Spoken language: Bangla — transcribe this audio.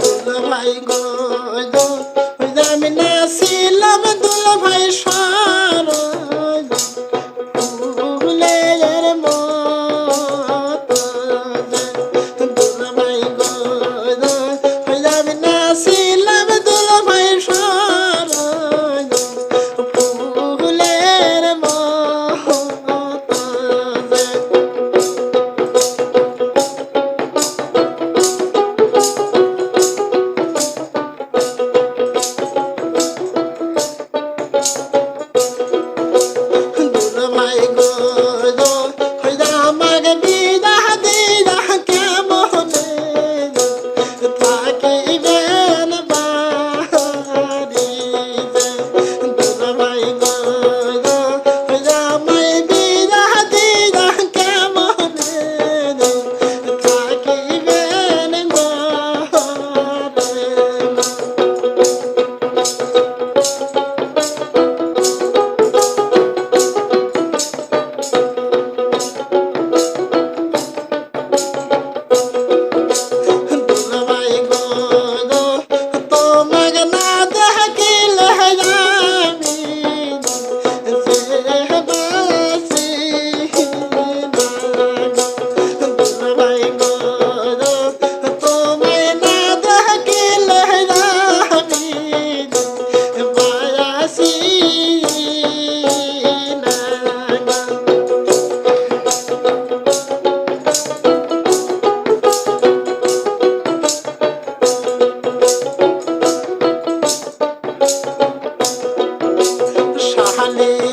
দুলা ভাই গো আমি নাসিলাম দুলা ভাই honey.